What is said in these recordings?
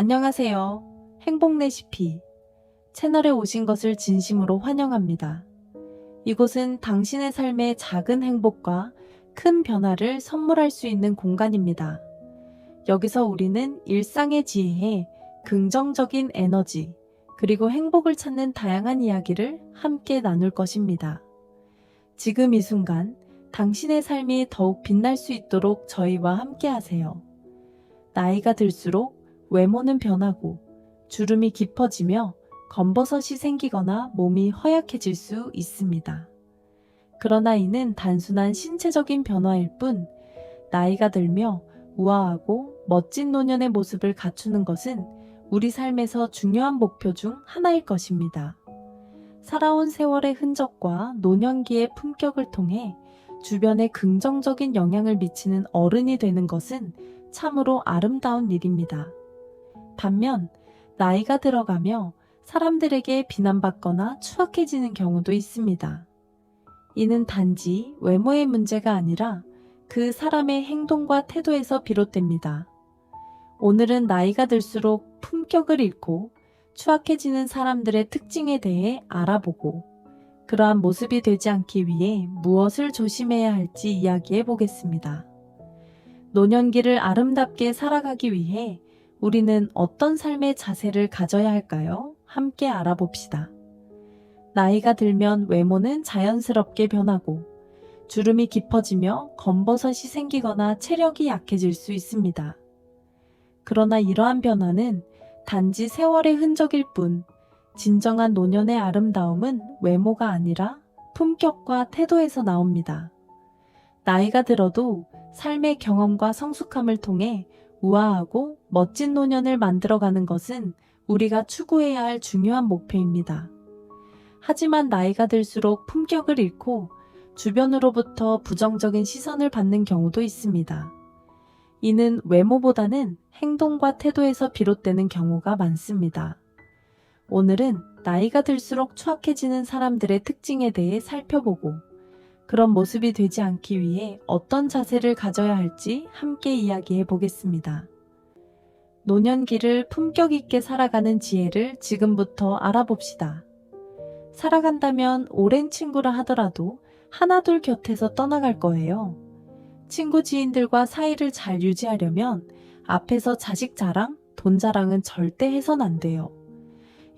안녕하세요. 행복 레시피 채널에 오신 것을 진심으로 환영합니다. 이곳은 당신의 삶의 작은 행복과 큰 변화를 선물할 수 있는 공간입니다. 여기서 우리는 일상의 지혜에 긍정적인 에너지, 그리고 행복을 찾는 다양한 이야기를 함께 나눌 것입니다. 지금 이 순간 당신의 삶이 더욱 빛날 수 있도록 저희와 함께 하세요. 나이가 들수록 외모는 변하고 주름이 깊어지며 검버섯이 생기거나 몸이 허약해질 수 있습니다. 그러나 이는 단순한 신체적인 변화일 뿐 나이가 들며 우아하고 멋진 노년의 모습을 갖추는 것은 우리 삶에서 중요한 목표 중 하나일 것입니다. 살아온 세월의 흔적과 노년기의 품격을 통해 주변에 긍정적인 영향을 미치는 어른이 되는 것은 참으로 아름다운 일입니다. 반면 나이가 들어가며 사람들에게 비난받거나 추악해지는 경우도 있습니다. 이는 단지 외모의 문제가 아니라 그 사람의 행동과 태도에서 비롯됩니다. 오늘은 나이가 들수록 품격을 잃고 추악해지는 사람들의 특징에 대해 알아보고 그러한 모습이 되지 않기 위해 무엇을 조심해야 할지 이야기해 보겠습니다. 노년기를 아름답게 살아가기 위해 우리는 어떤 삶의 자세를 가져야 할까요? 함께 알아봅시다. 나이가 들면 외모는 자연스럽게 변하고 주름이 깊어지며 검버섯이 생기거나 체력이 약해질 수 있습니다. 그러나 이러한 변화는 단지 세월의 흔적일 뿐 진정한 노년의 아름다움은 외모가 아니라 품격과 태도에서 나옵니다. 나이가 들어도 삶의 경험과 성숙함을 통해 우아하고 멋진 노년을 만들어가는 것은 우리가 추구해야 할 중요한 목표입니다. 하지만 나이가 들수록 품격을 잃고 주변으로부터 부정적인 시선을 받는 경우도 있습니다. 이는 외모보다는 행동과 태도에서 비롯되는 경우가 많습니다. 오늘은 나이가 들수록 추악해지는 사람들의 특징에 대해 살펴보고 그런 모습이 되지 않기 위해 어떤 자세를 가져야 할지 함께 이야기해 보겠습니다. 노년기를 품격 있게 살아가는 지혜를 지금부터 알아봅시다. 살아간다면 오랜 친구라 하더라도 하나둘 곁에서 떠나갈 거예요. 친구 지인들과 사이를 잘 유지하려면 앞에서 자식 자랑, 돈 자랑은 절대 해선 안 돼요.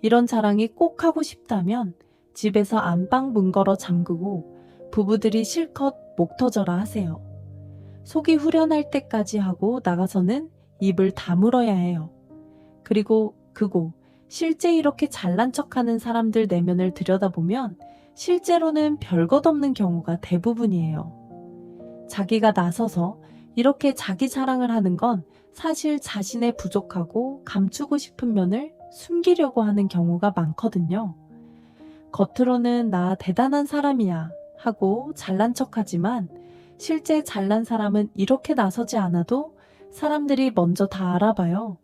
이런 자랑이 꼭 하고 싶다면 집에서 안방 문 걸어 잠그고 부부들이 실컷 목 터져라 하세요. 속이 후련할 때까지 하고 나가서는 입을 다물어야 해요. 그리고 그고 실제 이렇게 잘난 척하는 사람들 내면을 들여다보면 실제로는 별것 없는 경우가 대부분이에요. 자기가 나서서 이렇게 자기 자랑을 하는 건 사실 자신의 부족하고 감추고 싶은 면을 숨기려고 하는 경우가 많거든요. 겉으로는 나 대단한 사람이야 하고 잘난 척하지만 실제 잘난 사람은 이렇게 나서지 않아도 사람들이 먼저 다 알아봐요.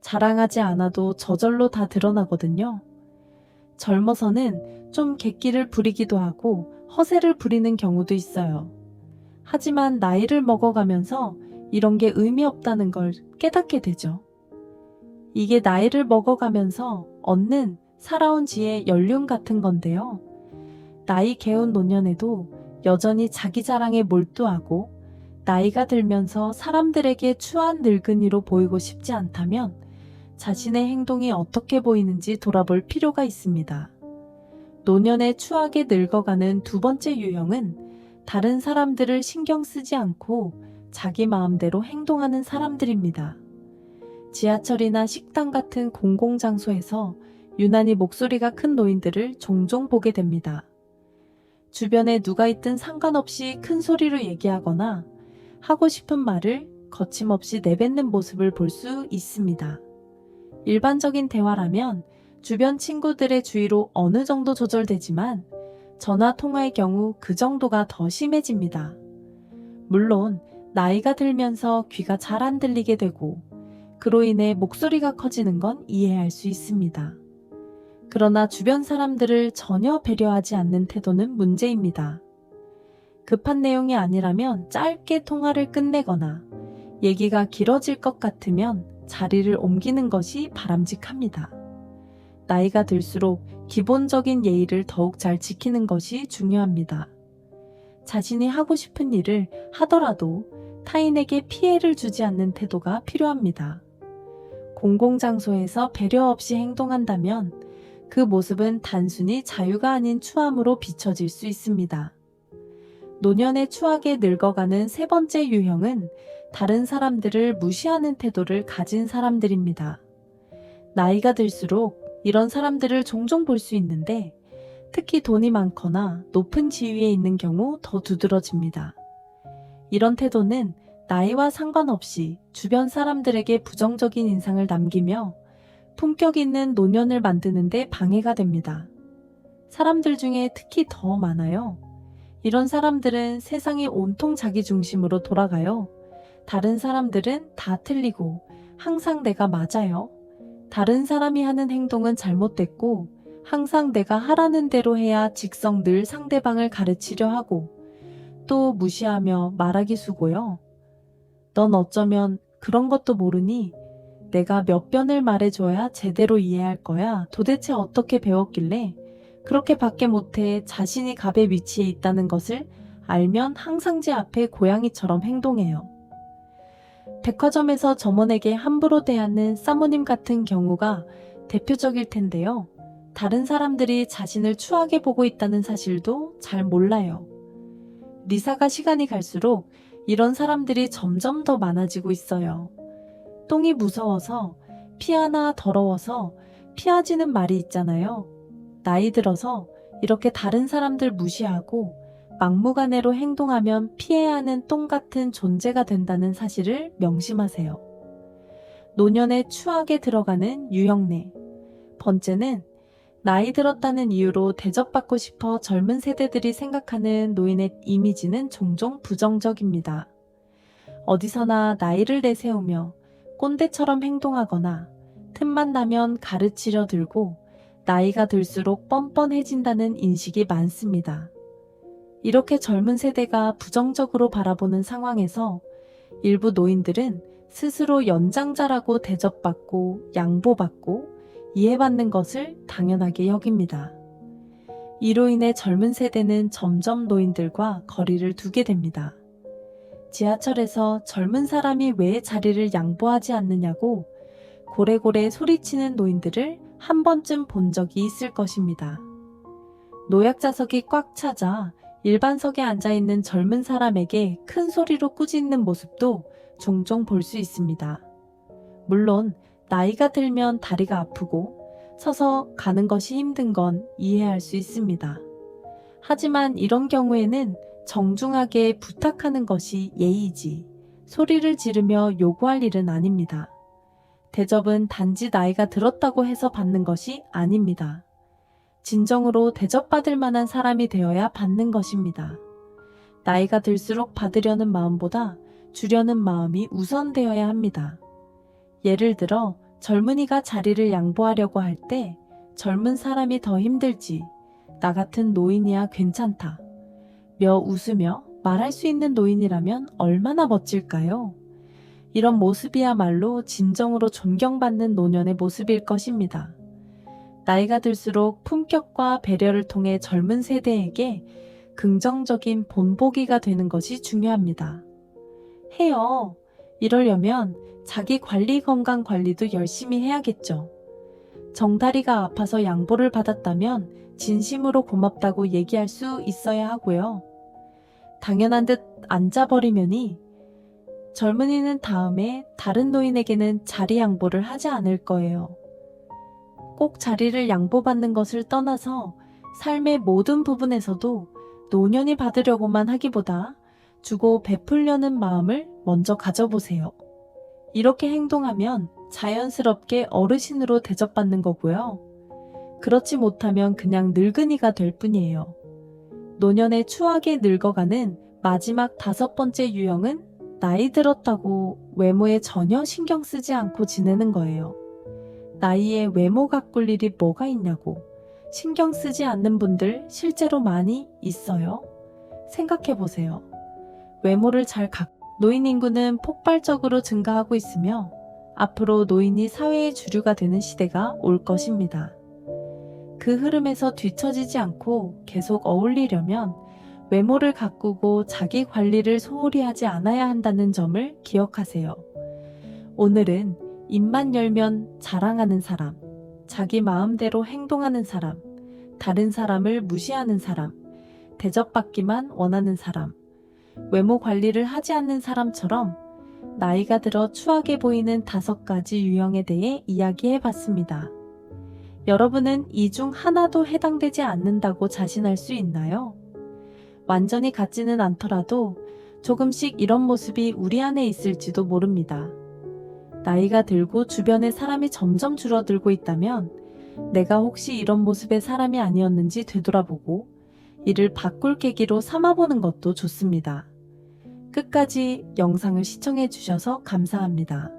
자랑하지 않아도 저절로 다 드러나거든요. 젊어서는 좀 객기를 부리기도 하고 허세를 부리는 경우도 있어요. 하지만 나이를 먹어가면서 이런 게 의미 없다는 걸 깨닫게 되죠. 이게 나이를 먹어가면서 얻는 살아온 지의 연륜 같은 건데요. 나이 개운 노년에도 여전히 자기 자랑에 몰두하고 나이가 들면서 사람들에게 추한 늙은이로 보이고 싶지 않다면 자신의 행동이 어떻게 보이는지 돌아볼 필요가 있습니다. 노년에 추하게 늙어가는 두 번째 유형은 다른 사람들을 신경 쓰지 않고 자기 마음대로 행동하는 사람들입니다. 지하철이나 식당 같은 공공장소에서 유난히 목소리가 큰 노인들을 종종 보게 됩니다. 주변에 누가 있든 상관없이 큰 소리로 얘기하거나 하고 싶은 말을 거침없이 내뱉는 모습을 볼 수 있습니다. 일반적인 대화라면 주변 친구들의 주의로 어느 정도 조절되지만 전화 통화의 경우 그 정도가 더 심해집니다. 물론 나이가 들면서 귀가 잘 안 들리게 되고 그로 인해 목소리가 커지는 건 이해할 수 있습니다. 그러나 주변 사람들을 전혀 배려하지 않는 태도는 문제입니다. 급한 내용이 아니라면 짧게 통화를 끝내거나 얘기가 길어질 것 같으면 자리를 옮기는 것이 바람직합니다. 나이가 들수록 기본적인 예의를 더욱 잘 지키는 것이 중요합니다. 자신이 하고 싶은 일을 하더라도 타인에게 피해를 주지 않는 태도가 필요합니다. 공공장소에서 배려 없이 행동한다면 그 모습은 단순히 자유가 아닌 추함으로 비춰질 수 있습니다. 노년의 추하게 늙어가는 세 번째 유형은 다른 사람들을 무시하는 태도를 가진 사람들입니다. 나이가 들수록 이런 사람들을 종종 볼 수 있는데 특히 돈이 많거나 높은 지위에 있는 경우 더 두드러집니다. 이런 태도는 나이와 상관없이 주변 사람들에게 부정적인 인상을 남기며 품격 있는 노년을 만드는데 방해가 됩니다. 사람들 중에 특히 더 많아요. 이런 사람들은 세상이 온통 자기 중심으로 돌아가요. 다른 사람들은 다 틀리고 항상 내가 맞아요. 다른 사람이 하는 행동은 잘못됐고 항상 내가 하라는 대로 해야 직성 늘 상대방을 가르치려 하고 또 무시하며 말하기 수고요. 넌 어쩌면 그런 것도 모르니 내가 몇 번을 말해줘야 제대로 이해할 거야. 도대체 어떻게 배웠길래 그렇게 밖에 못해 자신이 갑의 위치에 있다는 것을 알면 항상 제 앞에 고양이처럼 행동해요. 백화점에서 점원에게 함부로 대하는 사모님 같은 경우가 대표적일 텐데요. 다른 사람들이 자신을 추하게 보고 있다는 사실도 잘 몰라요. 리사가 시간이 갈수록 이런 사람들이 점점 더 많아지고 있어요. 똥이 무서워서 피하나 더러워서 피하지는 말이 있잖아요. 나이 들어서 이렇게 다른 사람들 무시하고 막무가내로 행동하면 피해야 하는 똥 같은 존재가 된다는 사실을 명심하세요. 노년에 추하게 들어가는 유형내. 번째는 나이 들었다는 이유로 대접받고 싶어 젊은 세대들이 생각하는 노인의 이미지는 종종 부정적입니다. 어디서나 나이를 내세우며 꼰대처럼 행동하거나 틈만 나면 가르치려 들고 나이가 들수록 뻔뻔해진다는 인식이 많습니다. 이렇게 젊은 세대가 부정적으로 바라보는 상황에서 일부 노인들은 스스로 연장자라고 대접받고 양보받고 이해받는 것을 당연하게 여깁니다. 이로 인해 젊은 세대는 점점 노인들과 거리를 두게 됩니다. 지하철에서 젊은 사람이 왜 자리를 양보하지 않느냐고 고래고래 소리치는 노인들을 한 번쯤 본 적이 있을 것입니다. 노약자석이 꽉 차자 일반석에 앉아 있는 젊은 사람에게 큰 소리로 꾸짖는 모습도 종종 볼 수 있습니다. 물론 나이가 들면 다리가 아프고 서서 가는 것이 힘든 건 이해할 수 있습니다. 하지만 이런 경우에는 정중하게 부탁하는 것이 예의지 소리를 지르며 요구할 일은 아닙니다. 대접은 단지 나이가 들었다고 해서 받는 것이 아닙니다. 진정으로 대접받을 만한 사람이 되어야 받는 것입니다. 나이가 들수록 받으려는 마음보다 주려는 마음이 우선되어야 합니다. 예를 들어 젊은이가 자리를 양보하려고 할 때 젊은 사람이 더 힘들지 나 같은 노인이야 괜찮다. 며 웃으며 말할 수 있는 노인이라면 얼마나 멋질까요? 이런 모습이야말로 진정으로 존경받는 노년의 모습일 것입니다. 나이가 들수록 품격과 배려를 통해 젊은 세대에게 긍정적인 본보기가 되는 것이 중요합니다. 해요. 이러려면 자기 관리 건강 관리도 열심히 해야겠죠. 정다리가 아파서 양보를 받았다면 진심으로 고맙다고 얘기할 수 있어야 하고요. 당연한 듯 앉아버리면이 젊은이는 다음에 다른 노인에게는 자리 양보를 하지 않을 거예요. 꼭 자리를 양보받는 것을 떠나서 삶의 모든 부분에서도 노년이 받으려고만 하기보다 주고 베풀려는 마음을 먼저 가져보세요. 이렇게 행동하면 자연스럽게 어르신으로 대접받는 거고요. 그렇지 못하면 그냥 늙은이가 될 뿐이에요. 노년에 추하게 늙어가는 마지막 다섯 번째 유형은 나이 들었다고 외모에 전혀 신경 쓰지 않고 지내는 거예요. 나이에 외모 가꿀 일이 뭐가 있냐고 신경 쓰지 않는 분들 실제로 많이 있어요. 생각해 보세요. 외모를 잘 갖, 노인 인구는 폭발적으로 증가하고 있으며 앞으로 노인이 사회의 주류가 되는 시대가 올 것입니다. 그 흐름에서 뒤처지지 않고 계속 어울리려면 외모를 가꾸고 자기 관리를 소홀히 하지 않아야 한다는 점을 기억하세요. 오늘은 입만 열면 자랑하는 사람, 자기 마음대로 행동하는 사람, 다른 사람을 무시하는 사람, 대접받기만 원하는 사람, 외모 관리를 하지 않는 사람처럼 나이가 들어 추하게 보이는 다섯 가지 유형에 대해 이야기해 봤습니다. 여러분은 이 중 하나도 해당되지 않는다고 자신할 수 있나요? 완전히 같지는 않더라도 조금씩 이런 모습이 우리 안에 있을지도 모릅니다. 나이가 들고 주변에 사람이 점점 줄어들고 있다면 내가 혹시 이런 모습의 사람이 아니었는지 되돌아보고 이를 바꿀 계기로 삼아보는 것도 좋습니다. 끝까지 영상을 시청해 주셔서 감사합니다.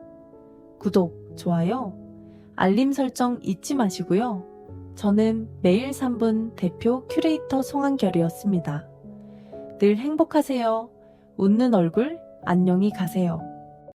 구독, 좋아요, 알림 설정 잊지 마시고요. 저는 매일 3분 대표 큐레이터 송한결이었습니다. 늘 행복하세요. 웃는 얼굴, 안녕히 가세요.